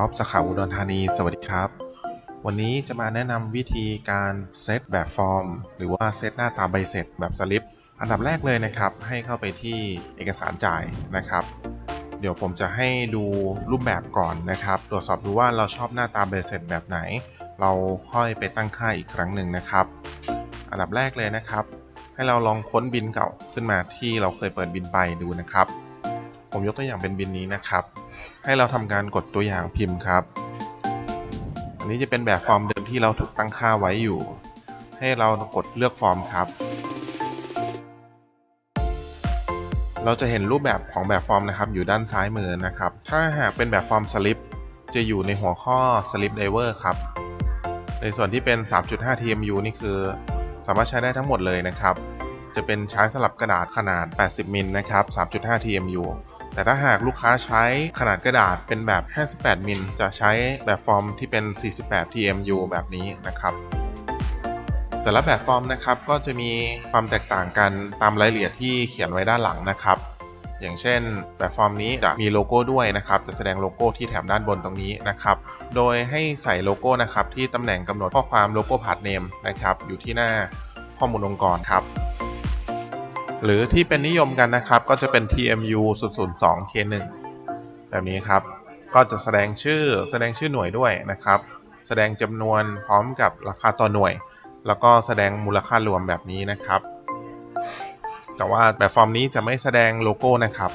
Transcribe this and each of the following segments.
อฟสาขาอุดรธานี สวัสดีครับ วันนี้จะมาแนะนำวิธีการเซตแบบฟอร์ม หรือว่าเซตหน้าตาใบเสร็จแบบสลิป อันดับแรกเลยนะครับ ให้เข้าไปที่เอกสารจ่ายนะครับ เดี๋ยวผมจะให้ดูรูปแบบก่อนนะครับ ตรวจสอบดูว่าเราชอบหน้าตาใบเสร็จแบบไหน เราค่อยไปตั้งค่าอีกครั้งหนึ่งนะครับ อันดับแรกเลยนะครับ ให้เราลองค้นบินเก่าขึ้นมาที่เราเคยเปิดบินไปดูนะครับ ผมยกตัวอย่างเป็นบินนี้นะครับ ให้เราทำการกดตัวอย่างพิมพ์ครับ อันนี้จะเป็นแบบฟอร์มเดิมที่เราถูกตั้งค่าไว้อยู่ ให้เรากดเลือกฟอร์มครับ เราจะเห็นรูปแบบของแบบฟอร์มนะครับ อยู่ด้านซ้ายมือนะครับ ถ้าหากเป็นแบบฟอร์มสลิปจะอยู่ในหัวข้อ Slip Diver ครับ ในส่วนที่เป็น 3.5 TMU นี่คือ สามารถใช้ได้ทั้งหมดเลยนะครับ จะเป็นใช้สลับกระดาษขนาด 80 มิลนะครับ 3.5 TMU แต่ถ้าหากลูกค้าใช้ขนาดกระดาษเป็นแบบ 58 มิล จะใช้แบบฟอร์มที่เป็น 48 TMU แบบนี้นะครับ แต่ละแบบฟอร์มนะครับก็จะมีความแตกต่างกันตามรายละเอียดที่เขียนไว้ด้านหลังนะครับอย่างเช่นแบบฟอร์มนี้จะมีโลโก้ด้วยนะครับจะแสดงโลโก้ที่แถบด้านบนตรงนี้นะครับ โดยให้ใส่โลโก้นะครับที่ตำแหน่งกำหนดข้อความโลโก้พาร์ทเนมนะครับอยู่ที่หน้าข้อมูลองค์กรครับ หรือที่เป็นนิยมกันนะครับก็จะเป็น TMU 002 K1 แบบนี้ครับ ก็จะแสดงชื่อแสดงชื่อหน่วยด้วยนะครับ แสดงจำนวนพร้อมกับราคาต่อหน่วย แล้วก็แสดงมูลค่ารวมแบบนี้นะครับ แต่ว่าแบบฟอร์มนี้จะไม่แสดงโลโก้นะครับ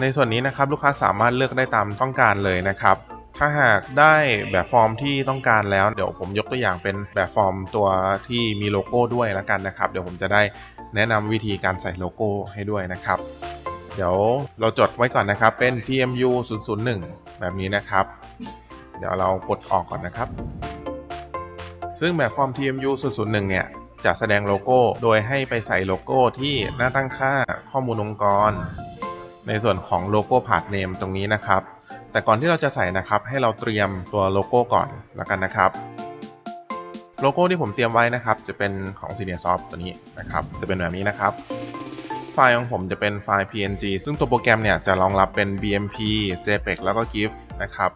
ในส่วนนี้นะครับลูกค้าสามารถเลือกได้ตามต้องการเลยนะครับ ถ้าหากได้แบบฟอร์มที่ต้องการแล้วเดี๋ยวผมยกตัวอย่างเป็นแบบฟอร์มตัวที่มีโลโก้ด้วยแล้วกันนะครับ เดี๋ยวผมจะได้แนะนำวิธีการใส่โลโก้ให้ด้วยนะครับ เดี๋ยวเราจดไว้ก่อนนะครับเป็น TMU 001 แบบนี้นะครับ เดี๋ยวเรากดออกก่อนนะครับ ซึ่งแบบฟอร์ม TMU 001 เนี่ยจะแสดงโลโก้ โดยให้ไปใส่โลโก้ที่หน้าตั้งค่าข้อมูลองค์กร ในส่วนของโลโก้พาร์ทเนมตรงนี้นะครับ แต่ก่อนที่เราจะใส่นะครับ ให้เราเตรียมตัวโลโก้ก่อนแล้วกันนะครับ โลโก้ที่ผมเตรียมไว้นะครับ จะเป็นของ Senior Soft ตัวนี้นะครับ จะเป็นแบบนี้นะครับ ไฟล์ของผมจะเป็นไฟล์ PNG ซึ่งตัวโปรแกรมเนี่ยจะรองรับเป็น BMP JPEG แล้วก็ GIF นะครับ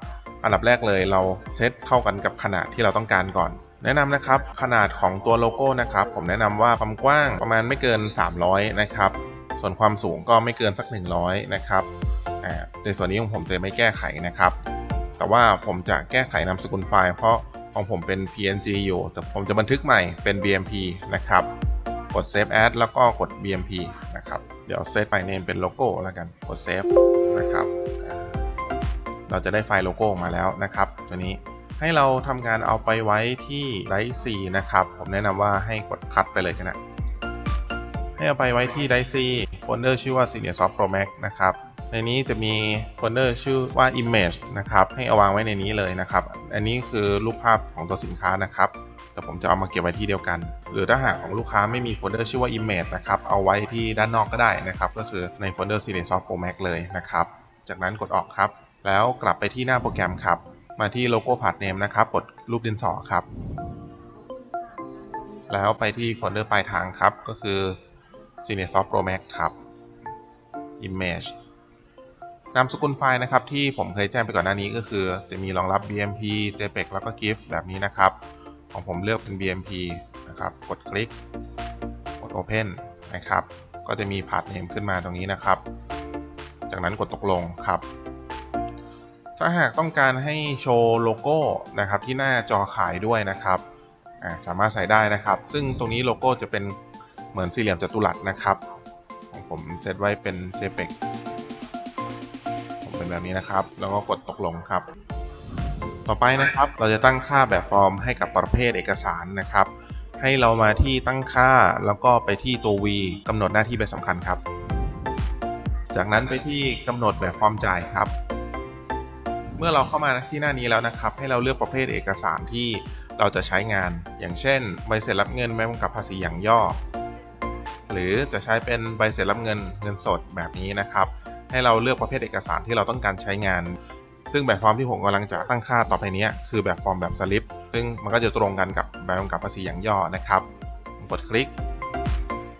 อันดับแรกเลยเราเซตเข้ากันกับขนาดที่เราต้องการก่อนแนะนำนะครับขนาดของตัวโลโก้นะครับ ผมแนะนำว่าความกว้างประมาณไม่เกิน 300 นะครับ ส่วนความสูงก็ไม่เกินสัก 100 นะครับ ในส่วนนี้ของผมจะไม่แก้ไขนะครับ แต่ว่าผมจะแก้ไขนามสกุลไฟล์ เพราะของผมเป็น PNG อยู่ แต่ผมจะบันทึกใหม่เป็น BMP นะครับ กด Save As แล้วก็กด BMP นะครับ เดี๋ยวเซตไฟล์ name เป็นโลโก้แล้วกัน กด Save นะครับ เราจะได้ไฟล์โลโก้ออกมาแล้วนะครับ ตัวนี้ให้เราทำการเอาไปไว้ที่ Drive C นะครับ ผมแนะนำว่าให้กดคัดไปเลยก็ได้ ให้เอาไปไว้ที่ Drive C โฟลเดอร์ชื่อว่า Senior Soft Pro Max นะครับ ในนี้จะมีโฟลเดอร์ชื่อว่า Image นะครับ ให้เอาวางไว้ในนี้เลยนะครับ อันนี้คือรูปภาพของตัวสินค้านะครับ แต่ผมจะเอามาเก็บไว้ที่เดียวกัน หรือถ้าหากของลูกค้าไม่มีโฟลเดอร์ชื่อว่า Image นะครับ เอาไว้ที่ด้านนอกก็ได้นะครับ ก็คือในโฟลเดอร์ Senior Soft Pro Max เลยนะครับ จากนั้นกดออกครับ แล้วกลับไปที่หน้าโปรแกรมครับ มาที่โลโก้พาร์ทเนมนะครับ กดรูปดินสอครับแล้วไปที่โฟลเดอร์ปลายทางครับ ก็คือ Senior Soft Pro Max ครับ Image นามสกุลไฟล์นะครับที่ผมเคยแจ้งไปก่อนหน้านี้ก็คือ จะมีรองรับ BMP JPEG แล้วก็ GIF แบบนี้นะครับ ของผมเลือกเป็น BMP นะครับ กดคลิก กด Open นะครับ ก็จะมีพาร์ทเนมขึ้นมาตรงนี้นะครับ จากนั้นกดตกลงครับ ถ้าหากต้องการให้โชว์โลโก้นะครับที่หน้าจอขายด้วยนะครับ สามารถใส่ได้นะครับ ซึ่งตรงนี้โลโก้จะเป็น เหมือนสี่เหลี่ยมจัตุรัสนะครับ ของผมเซตไว้เป็น JPEG ผมเป็นแบบนี้นะครับ แล้วก็กดตกลงครับ ต่อไปนะครับเราจะตั้งค่าแบบฟอร์มให้กับประเภทเอกสารนะครับ ให้เรามาที่ตั้งค่าแล้วก็ไปที่ตัว V กำหนดหน้าที่เป็นสำคัญครับ จากนั้นไปที่กำหนดแบบฟอร์มจ่ายครับเมื่อเราเข้ามาที่หน้านี้แล้วนะครับ ให้เราเลือกประเภทเอกสารที่เราจะใช้งาน อย่างเช่น ใบเสร็จรับเงินใบกำกับภาษีอย่างย่อ หรือจะใช้เป็นใบเสร็จรับเงินเงินสดแบบนี้นะครับ ให้เราเลือกประเภทเอกสารที่เราต้องการใช้งาน ซึ่งแบบฟอร์มที่ผมกำลังจะตั้งค่าต่อไปนี้คือแบบฟอร์มแบบสลิป ซึ่งมันก็จะตรงกันกับใบกำกับภาษีอย่างย่อนะครับกดคลิก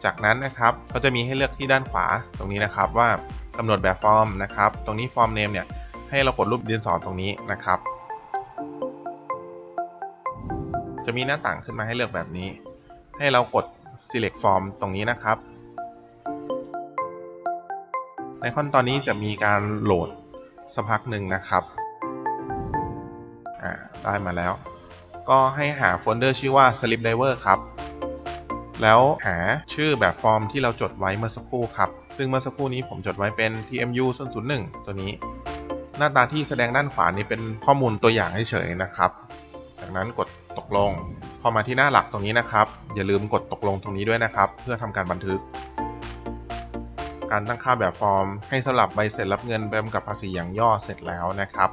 จากนั้นนะครับก็จะมีให้เลือกที่ด้านขวาตรงนี้นะครับว่ากำหนดแบบฟอร์มนะครับ ตรงนี้ฟอร์มเนมเนี่ยให้เรากดรูปดินสอตรงนี้นะครับ จะมีหน้าต่างขึ้นมาให้เลือกแบบนี้ ให้เรากด select form ตรงนี้นะครับ ในขั้นตอนนี้จะมีการโหลดสักพักหนึ่งนะครับได้มาแล้ว ก็ให้หาโฟลเดอร์ชื่อว่า slip diver ครับ แล้วหาชื่อแบบฟอร์มที่เราจดไว้เมื่อสักครู่ครับ ซึ่งเมื่อสักครู่นี้ผมจดไว้เป็น tmu 001ตัวนี้ หน้าตาที่แสดงด้านขวานี้เป็นข้อมูลตัวอย่างเฉยๆนะครับ จากนั้นกด ตกลง พอมาที่หน้าหลักตรงนี้นะครับ อย่าลืมกดตกลงตรงนี้ด้วยนะครับ เพื่อทำการบันทึก การตั้งค่าแบบฟอร์ม ให้สลับใบเสร็จรับเงินไปกำกับภาษีอย่างย่อเสร็จแล้วนะครับ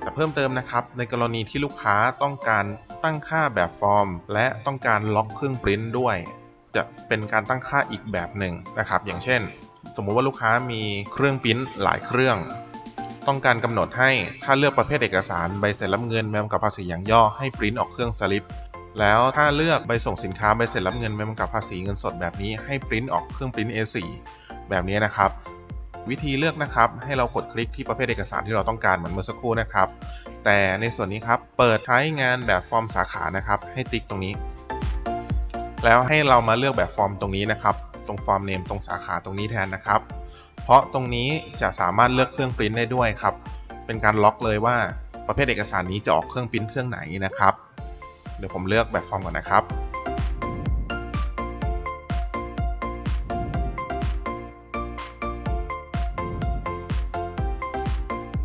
แต่เพิ่มเติมนะครับ ในกรณีที่ลูกค้าต้องการตั้งค่าแบบฟอร์ม และต้องการล็อกเครื่องปริ้นด้วย จะเป็นการตั้งค่าอีกแบบหนึ่งนะครับ อย่างเช่น สมมุติว่าลูกค้ามีเครื่องปริ้นหลายเครื่อง ต้องการกำหนดให้ถ้าเลือกประเภทเอกสารใบเสร็จรับเงินแมมกับภาษีอย่างย่อให้ปริ้นออกเครื่องสลิปแล้วถ้าเลือกใบส่งสินค้าใบเสร็จรับเงินแมมกับภาษีเงินสดแบบนี้ให้ปริ้นออกเครื่องปริ้น A4 แบบนี้นะครับ วิธีเลือกนะครับ ให้เรากดคลิกที่ประเภทเอกสารที่เราต้องการเหมือนเมื่อสักครู่นะครับ แต่ในส่วนนี้ครับเปิดใช้งานแบบฟอร์มสาขานะครับ ให้ติ๊กตรงนี้ แล้วให้เรามาเลือกแบบฟอร์มตรงนี้นะครับ ตรงฟอร์มเนมตรงสาขาตรงนี้แทนนะครับ เพราะตรงนี้จะสามารถเลือกเครื่องปริ้นได้ด้วยครับ เป็นการล็อกเลยว่าประเภทเอกสารนี้จะออกเครื่องปริ้นเครื่องไหนนะครับ เดี๋ยวผมเลือกแบบฟอร์มก่อนนะครับ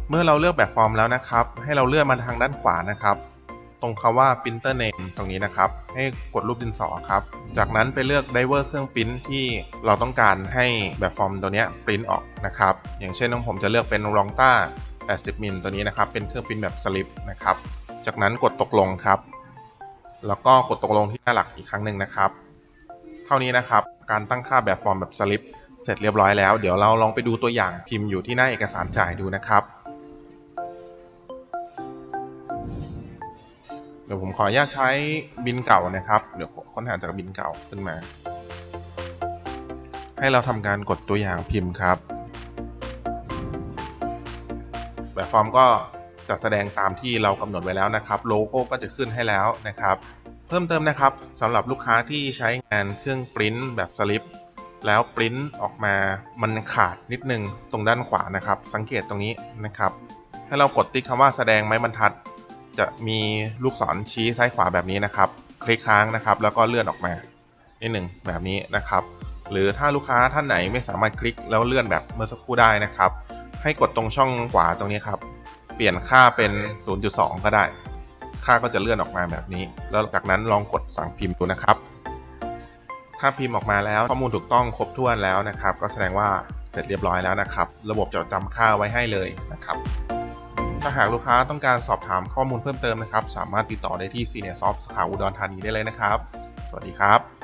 เมื่อเราเลือกแบบฟอร์มแล้วนะครับ ให้เราเลื่อนมาทางด้านขวานะครับ ตรงคาว่า printer name ตรงนี้นะครับ ให้กดรูปดินสอครับ จากนั้นไปเลือก driver เครื่องปริ้นที่เราต้องการให้แบบฟอร์มตัวนี้ปริ้นออกนะครับ อย่างเช่นของผมจะเลือกเป็น r o n g t a 80มิลตัวนี้นะครับ เป็นเครื่องปริ้นแบบสลิปนะครับ จากนั้นกดตกลงครับ แล้วก็กดตกลงที่หน้าหลักอีกครั้งหนึ่งนะครับ เท่านี้นะครับ การตั้งค่าแบบฟอร์มแบบสลิปเสร็จเรียบร้อยแล้ว เดี๋ยวเราลองไปดูตัวอย่างพิมพ์อยู่ที่หน้าเอกสารจ่ายดูนะครับ ดี๋ยวผมขออนุญาตใช้บินเก่านะครับ เดี๋ยวค้นหาจากบินเก่าขึ้นมา ให้เราทำการกดตัวอย่างพิมพ์ครับ แบบฟอร์มก็จะแสดงตามที่เรากำหนดไว้แล้วนะครับ โลโก้ก็จะขึ้นให้แล้วนะครับ เพิ่มเติมนะครับสำหรับลูกค้าที่ใช้งานเครื่องปริ้นแบบสลิปแล้วปริ้นออกมามันขาดนิดนึงตรงด้านขวานะครับ สังเกตตรงนี้นะครับ ให้เรากดติ๊กคำว่าแสดงไม้บรรทัด จะมีลูกศรชี้ซ้ายขวาแบบนี้นะครับ คลิกค้างนะครับ แล้วก็เลื่อนออกมานิดหนึ่งแบบนี้นะครับ หรือถ้าลูกค้าท่านไหนไม่สามารถคลิกแล้วเลื่อนแบบเมื่อสักครู่ได้นะครับ ให้กดตรงช่องขวาตรงนี้ครับ เปลี่ยนค่าเป็น 0.2 ก็ได้ ค่าก็จะเลื่อนออกมาแบบนี้ แล้วจากนั้นลองกดสั่งพิมพ์ดูนะครับ ถ้าพิมพ์ออกมาแล้วข้อมูลถูกต้องครบถ้วนแล้วนะครับ ก็แสดงว่าเสร็จเรียบร้อยแล้วนะครับ ระบบจะจำค่าไว้ให้เลยนะครับาหากลูกค้าต้องการสอบถามข้อมูลเพิ่มเติมนะครับ สามารถติดต่อได้ที่ Senior Soft สาขาอุดรธานีได้เลยนะครับ สวัสดีครับ